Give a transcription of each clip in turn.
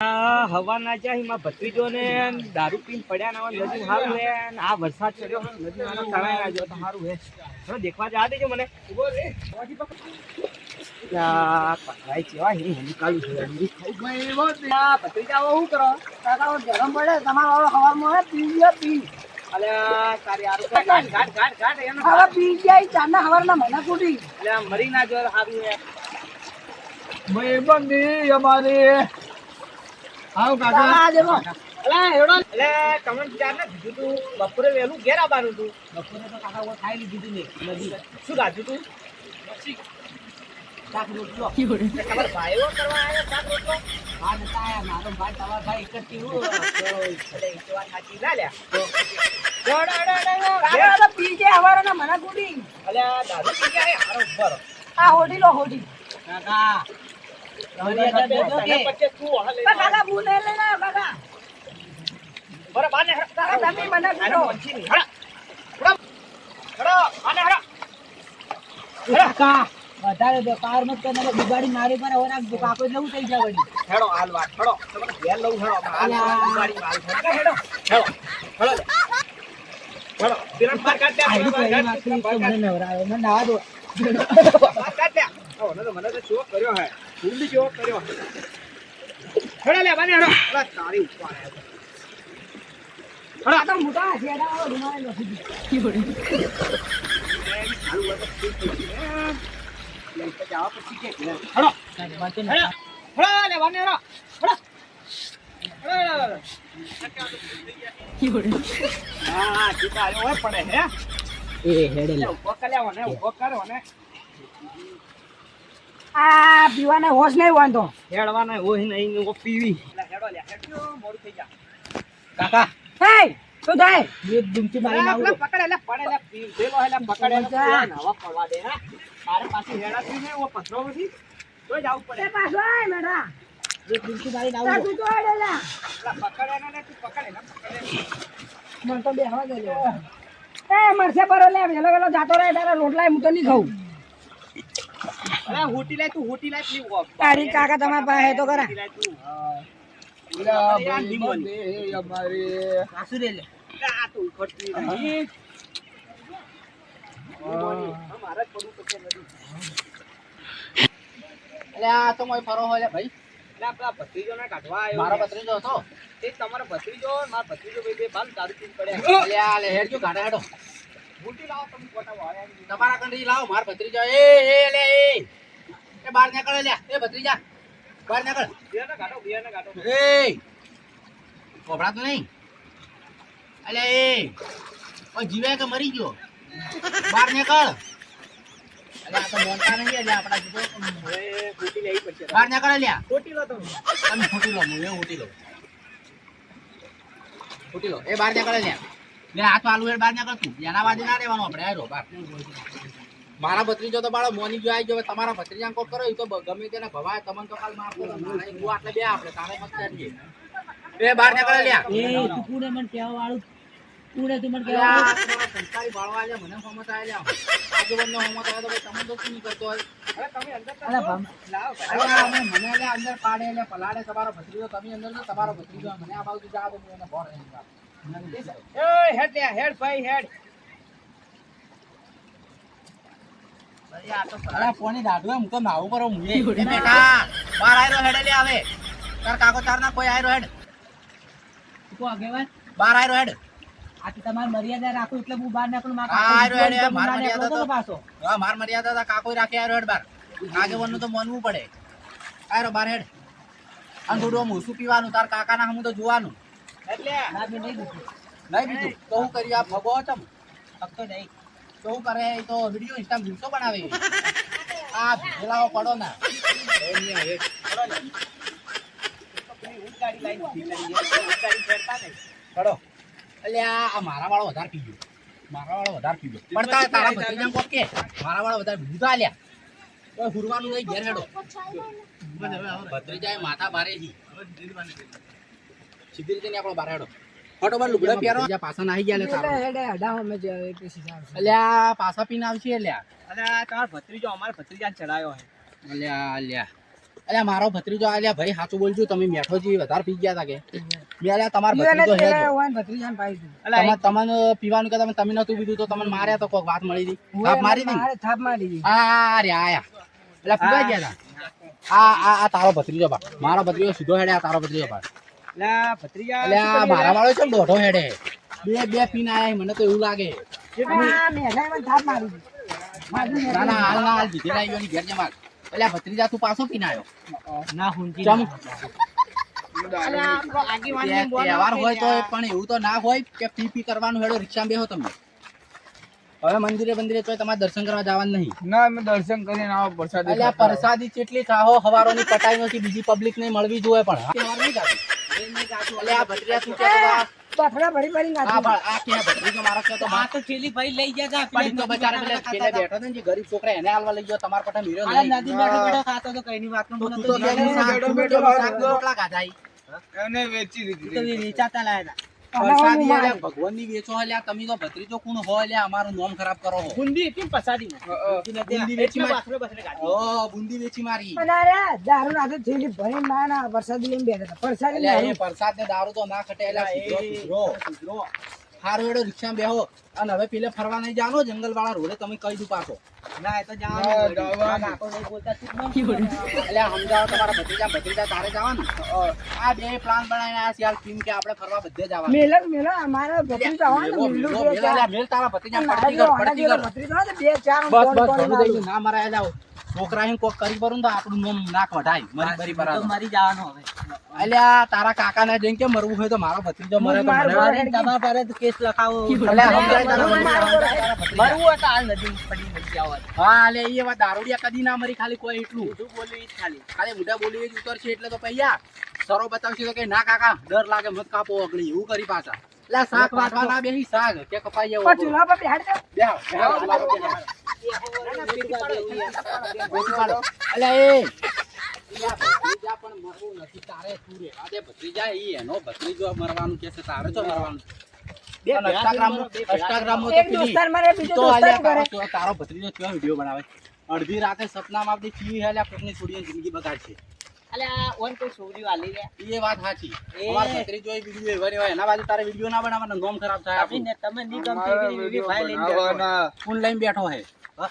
આ હવાના જ્યાં હિમાં ભત્રીજો ને દારૂ પીને પડ્યા ના હોય નદી સારું હે ને આ વરસાદ ચડ્યો નદી તણાઈ ના જો તો સારું હે. થોડો દેખવા જા દેજો મને. પકડાય કેવા હી હી છે. યાર. ભત્રીજાઓ શું કરો? કાકા ગરમ પડે તમારો વાળો હવામાં હે પી લ્યો પી. અલ્યા, તારી એનો હવે પી જાય હવારના મહિના કુટી અલ્યા, મરી ના જો સારું હે. ભાઈબંધી અમારી. આવ કાકા. આ દેવો અલા એડો અલ્યા, તમને ચાર ને કીધું તું? બપોરે વહેલું ઘેર આવવાનું તું બપોરે તો કાકા ઓ ખાઈ લીધી ને નદી શું ગાધું તું? શાક રોટલો. તમારા ભાઈઓ કરવા આવ્યા શાક રોટલો? હા નતા આયા. મારો ભાઈ તમારો ભાઈ એક જ પીવું અલે, એ તો વાત સાચી. ના લ્યા. હેડો, હેડો, હેડો, હેડો. કાકા તો પી જાય હવારના મહિના કુટી અલ્યા, દારૂ પી હારો આ હોડી લો હોડી. કાકા વધારે વેપાર મત કરીને બિગાડી મારી પર હવે નાખજો કાકો થઈ જાય હેડો, હાલ વાત, હેડો. ઘેર લઉં, હેડો. હાલ, બિગાડી હાલ, હેડો. હેડો. હેડો. હેડો. પેલા બહાર કાઢ દે, દે, મને નવરાયો મને નાવા દો બહાર દે. ઓ મને મને તો ચોક કર્યો હે. ફૂલ ચેવો કર્યો હેડો લે, બાને હેડો. અલા, તારી ઉપર આયા આ તો મોટા છેડા રૂમાલ નથી સારું હોય તો ઠીક થઈ ગયું. તો જાવા પછી કે હેડો. હેડો. હેડો લે, બાને હેડો. હેડો. હેડો, હેડો, હેડો. હા, ટીપા આવ્યો પડે હે એ હેડે ઊભો કર્યા ને ઊભો કર્યો ને આ પીવાને હોશ નહીં વાંધો. હેડવાના હોય નહીં ને ઓ પીવી હેડો લે હેડજો મોડું થઈ જા કાકા. હે શું થાય? એક ડૂમચી મારી લે, નાખું પકડે લે પડે લે પકડે. પીવા ને હવા પડવા દે હા. તારે પાછી હેડા પી ને ઓ પથરો માંથી તો જાવું પડે. એ પાછો આય મેડા એક ડૂમચી મારી તા નાખું તું તો હેડે લે. લે, પકડે ને તું પકડે લે પકડે. મને તો બેહવા દે એ મરસે બરો લે વેલો વેલો જાતો રહે તારા રોટલા હું તો નહીં ખાઉં. અરે હુટી લે તું હુટી લે પ્લી વો તારી કાકા તમારા પાસે તો કરા મારે જ પડવું પડશે બધું. એટલે આ તો મોય ફરો હોય લે ભાઈ. લે, આપણા ભત્રીજોને કાઢવા મારો છે. હતો? તે તમારો ભત્રીજો મારો ભત્રીજો ભાઈ બે બાલ દારૂ પીને પડ્યા હેડજો ગાડા હેડો. લાવો તમે તમારા કંડી લાવો માર ભત્રીજા. એ એ લે એ. એ બાર નીકળે લ્યા એ ભત્રીજા બાર નીકળ. બેને કાઢો, બેને કાઢો. એ. કોબડા નહીં. અલે એ. ઓ જીવે કે મરી ગયો? બાર નીકળ. અલે આ તો મોનતા નહીં એટલે આપડા લેવી પડશે. બાર નીકળ લ્યા ફૂટી લો તમે. તમે ફૂટી લો હું એ ફૂટી લો. ફૂટી લો. એ બાર નીકળે લ્યા લે આ તો આલુ બાર નીકળ તું એના બાજુ ના રહેવાનું આપણે આયો બાર મારા ભત્રીજો તો બાળો મોની જો આવી ગયો તમારા ભત્રીજા કોક કરો એ તો ગમે તેને ભવાય તમને તો કાલ માફ કરો મારા એક બુઆ એટલે બે આપણે તારે મત કરીએ એ બાર નીકળ લ્યા એ તું કુડે મને કેવા વાળું કુડે તું મને કેવા સંસ્કારી બાળવા આલ્યા, મને હોમત આલ્યા. આગેવાનને હમત આલ્યા તો ભાઈ તમે તો શું નહીં કરતો હોય? તમે અંદર. લાવો અરે મને પાડે એટલે પલાડે તમારો ભત્રીજો, તમે અંદર ને તમારો ભત્રીજો. મને આ બાજુ જવા દો, હું ભોર. મને નહીં હેડ લે હેડ ભાઈ હેડ અરે આ તો પલાળે પોણી દાઢું એમ તો નાવું કરો મુએ. બેટા, બહાર આયરો હેડે લે આવે. તાર કાકો તાર ના કોઈ આયરો હેડ. તું આગેવાન બહાર આયરો હેડ. આ તો તમારી મર્યાદા રાખું એટલે હું બહાર નીકળું મારા કાકો આયરો હેડે, માર મર્યાદા તો પાછો હા, માર મર્યાદા તા કાકોય રાખે આયરો હેડ બાર. આગેવાનનું તો માનવું પડે. આયરો બાર હેડ. અને થોડું આમ પીવાનું તાર કાકાના હમું તો જોવાનું હેડ લે ના મેં નહીં દીધું નહીં તો હું કરી આ ભગો ચમ ફક્ત નહીં. તો હું કરે તો વીડિયો ઇન્સ્ટા રીલ્સો બનાવે. આ ભેલાઓ પડો ના. પડો એટલે આ મારા વાળો વધારે પી ગયો મારા વાળો વધારે પી ગયો પણ તારા તારા ભત્રીજાને કોક? કે મારા વાળો વધારે બીજું તો આલ્યા તો હુરવાનું નહીં ઘેર હેડો. ભત્રીજાએ માથા મારે છી સીધી રીતે નીકળો બાર હેડો ફટો લુગડા પહેરો બીજા પાછા નાહી ગયા લે એટલે હેડે અઢાવો મેં જે એટલે સીધા આવશે. અલ્યા પાછા પીને આવશે અલ્યા. અને આ તમારો ભત્રીજો અમારા ભત્રીજાને ચડાયો હે. અલ્યા અલ્યા. અલ્યા મારો ભત્રીજો અલ્યા ભાઈ સાચું બોલજો તમે મેઠો વધારે પી ગયા હતા કે. અલ્યા તમારો ભત્રીજો હે ભત્રીજાને. તમને પીવાનું કે તમે તમે નતું પીધું તો તમને માર્યા તો કોક વાત મળી હતી. થાપ મારી હતી થાપ મારી દીધી. આ રે આયા એટલે પીવા ગયા હતા આ આ આ તારો ભત્રીજો બા મારો ભત્રીજો સીધો હેડે આ તારો ભત્રીજો બા લા ભત્રીજા એટલે મારા વાળો છે દોઢો હેડે? બે બે પીન આયા મને તો એવું લાગે. ના ના હાલ ના હાલની ઘેર માર ભત્રીજા તું પાછો પીને આવ્યો ના હુંજી ચમ. તહેવાર હોય તો પણ એવું તો ના હોય કે પી પી કરવાનું હેડો રિક્ષામાં બેહો તમે. હવે મંદિરે મંદિરે તો તમારે દર્શન કરવા જવાનું નહીં. ના અમે દર્શન કરીને આવો પ્રસાદી એટલે પ્રસાદી કેટલી ખાહો હવારોની પટાઈ નથી બીજી પબ્લિક ને મળવી જોઈએ પણ. એટલે આ કહેતો હતો, બફડા ભરી ભત્રીજો મારો બા- પણ ઈ તો બચારા પેલા બેઠો ને જે ગરીબ છોકરા એને હાલવા લઈ ગયો તમારા નહીં. નદી બેઠો બેઠો બેઠો તું બેઠો બેઠો વેચાતા લાયા પ્રસાદી હું અલ્યા ભગવાનની વેચો અલ્યા તમે તો ભત્રીજો કોણ હોય અલ્યા અમારું નામ ખરાબ કરો છો. બુંદી હતી ને પસાદી બુંદી વેચી મારી. ઓ બુંદી વેચી મારી અરે દારૂ ના થેલી ના ના વરસાદ બેઠા દારૂ. એ પ્રસાદ ને દારૂ તો ના ખટેલા સુધરો, સુધરો, સુધરો. હારું હેડો રિક્ષામાં બેહો. અને હવે પેલે ફરવા નહીં જાનો જંગલ વાળા રોડે તમે કહી દઉં પાછો. ના એ તો જવાનું એટલે સમજાવો તમારા ભત્રીજા ભત્રીજા તારે જવાનું? આ બે પ્લાન બનાવીને આ છે યાર કેમ કે આપણે ફરવા બધે જવાનું. મેલો ને અમારા ભત્રીજા આવવાનો મેલો, મિલ્લું મેલો, બે મેલો, ચાર. અલ્યા, મેલ તારા ભત્રીજા પડતી કર, પડતી કર. ભત્રીજો બે ચાર બસ બસ ના મરાય જાવ છોકરા કોક કરી ભરું ને તો આપણું નામ નાક વઢાય. મરી બરી તો મરી જવાનું હવે. અલ્યા તારા કાકા ના જઈને કેમ મરવું હોય તો મારો ભત્રીજો મરે તો મારું તમારા પર જ કેસ લખાવો. મરવું હોય તો હાલ પડી નથી આવત હા લે એ વાત દારૂડિયા કદી ના મરી ખાલી કોઈ એટલું. બધું બોલ્યું જ ખાલી. ખાલી મોઢા બોલી જ ઉતરશે એટલે તો પૈયા. સરો બતાવશે તો કે ના કાકા ડર લાગે મત કાપો અગળી એવું કરી પાછા. એટલે શાક વાટવા ના બેહી શાક. કે કપાઈ આવો ચૂલા પર બેહાડ દે. બેહો, બેહો, ચૂલા પર બેહો. ગોતી પાડો. અલ્યા એ પણ મરવું નથી તારે તું રહેવા દે? ભત્રીજા ઈ એનો ભત્રીજો મરવાનું કે છે તારે તો મરવાનું? બે અને ઇન્સ્ટાગ્રામમાં- ઇન્સ્ટાગ્રામમાં તો એક પેલી- દોસ્તાર મારે બીજો તો દોસ્તાર અલ્યા કરે. તારો તારો ભત્રીજો કેવો વીડિયો બનાવે? અડધી રાતે સપનામાં આપણી ચીવી હેલ્યા કોકની છોડીને જિંદગી બગાડશે. અલ્યા ઓન કોઈ છોકરી વાલી રે એ વાત સાચી. એ. અમાર વીડિયો એવા ને એના બાજુ તારે વીડિયો ના બનાવવાનો નોમ ખરાબ થાય તમે ભાઈ લઈને બેઠો. હા?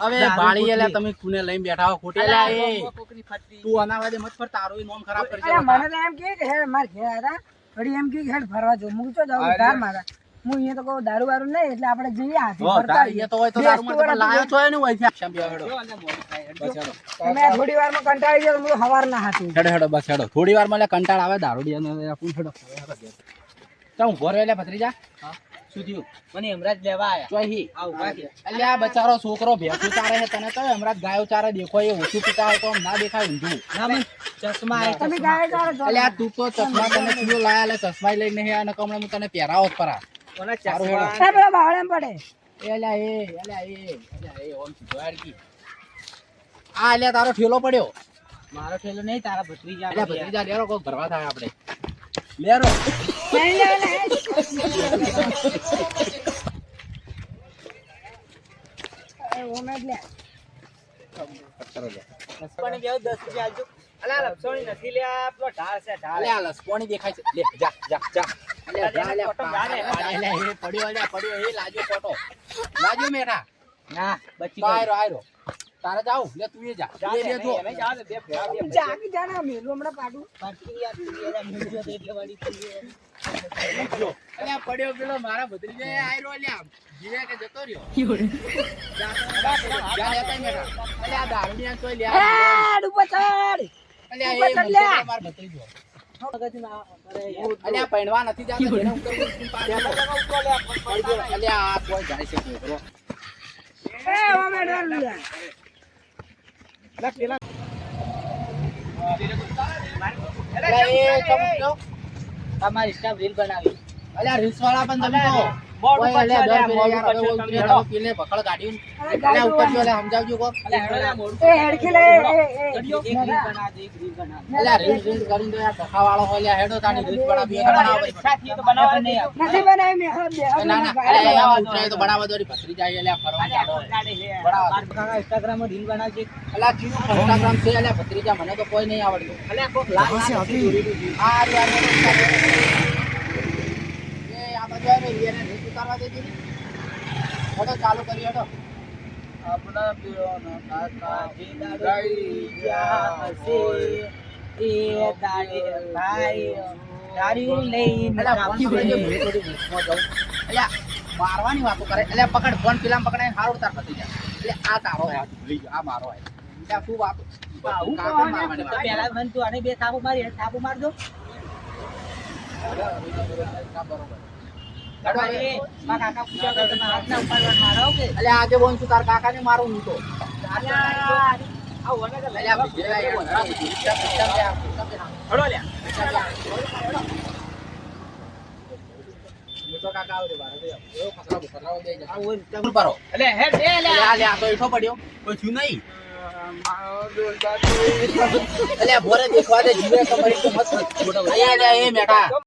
હવે દારૂ ભાળી એલા તમે કુને લઈને બેઠા હો ખોટી એલા એ. આ કોકની ફટતી. તું અનાવાદે મત ફર તારો નોમ ખરાબ કરી અરે મને તો એમ કે કે હેડ માર ઘેર આરા વળી એમ કે હેડ ફરવા જો હું તો જાઉં. મારા. હું અહીંયા તો કહું દારૂ વારું નહીં એટલે આપણે જઈએ હાથી ફરતા તારી તો હોય તો દારૂ તમે લાયો છો એને હોય છે. આમ હેડો. આ થોડી વારમાં કંટાળી ગયો હું હવાર ના હાથી. હેડો હેડો બસ હેડો. થોડી વાર મને કંટાળ આવે દારૂડિયાનો આપું હેડો. ચાલ રહ્યો એટલે ભત્રીજા? શું થયું મને હમણાં જ લેવા આયા. ચોહી આ ઊભા છે. એટલે આ બચારો છોકરો ભેંસું ચારે છે તને તો હમણાં ગાયો ચારે દેખો એ ઓછું પીતા હોય તો ના દેખાય ઊંધું. ના મને ચશ્મા તમે. ગાય એટલે આ તું તો ચશ્મા તને કીધું લાયા એટલે ચશ્મા લઈને નહીં આને કમણે હું તને પહેરાવો જ પરા. ઓના ચશ્મા. પેલા બાવળે પડે. એ એ અલ્યા એ અલ્યા એ ઓમ સીધો આ અલ્યા તારો ઠેલો પડ્યો. મારો ઠેલો નહીં તારા ભત્રીજા. ભત્રીજા લેરો કોક ભરવા થાય આપણે. લેરો. નહીં, નહીં, નહીં. એ ઓમે જ લે. લસપણી બેહો દસ રૂપિયા આલજો. અલા લપસણી નથી લે આ પેલો ઢાળ છે ઢાળ અલ્યા લસકોણી દેખાય છે લે જા જા જા અલ્યા જા અલ્યા ફોટો જા ને. અલ્યા એ પડ્યો અલ્યા પડ્યો એ લાજો મેઠા ના બચી આયરો આયરો તારે જાવ લે તું એ જા બે બે મેલું હમણાં પાડું. યાર, તું એટલે ગયો. અલ્યા પડ્યો પેલો મારા ભત્રીજે આયરો અલ્યા જીવે કે જતો રહ્યો? અલ્યા દારૂડિયા તોય લે હેડ ઉપર ચડ. અલ્યા એ ઉપર ચડ લે. મૂર્ખો માર ભત્રીજો. અલ્યા પૈણવા નથી જાતા જેને ઉતરવું અલ્યા આ કોઈ જાય છે છોકરો એ ઓમે ડર લે. અલ્યા એ ચમચો તમારી સ્ટાફ રીલ બનાવી. અલ્યા રીલ્સ વાળા પણ તમે તો મોઢું ઓય અલ્યા પાછળ, દર અલ્યા, પેલે યાર મોઢું હવે પાછળ ઓલું તમે હેડો. પેલે ભકડ કાઢ્યું એ ગાય અલ્યા ઉપર જો જોવાની. અલ્યા સમજાવજો કોક. એ હેડકી લે એ, એ, એ. અલ્યા રીલ રીલ કરીને તો યાર ધક્કાવાળો હોય અલ્યા હેડો તાની રીલ બનાવી. હોય તો બનાવો ભાઈ. નથી બનાવી મેં હા, ના ના. ગાય અલ્યા બનાવવા એમાં ઉતરાય તો બનાવવા દો વળી ભત્રીજા આવી અલ્યા ફરવા ચાલો. બનાવવા દો. અલ્યા જીનું છે અલ્યા ભત્રીજા મને તો કોઈ નહીં આવડતું. આ ને એને ઉતારવા ચાલુ કરી આપણા ગાઈ અલ્યા મારવાની વાતો કરે એટલે પકડ ફોન પેલા પકડે હારું તાર પતી જાય એટલે આ તારો હે આ મારો હે શું વાતો કાકા મારવાની વાતો. સાબુ મારી તાર કાકાને મારું હું તો અલ્યા ભીજેલા આજે બોન રિક્ષા બે ના. આ. હું તો કાકા પડ્યો. કોઈ નહીં? અલ્યા ભોરે દેખવા દે જીવે તો મસ્ત. એ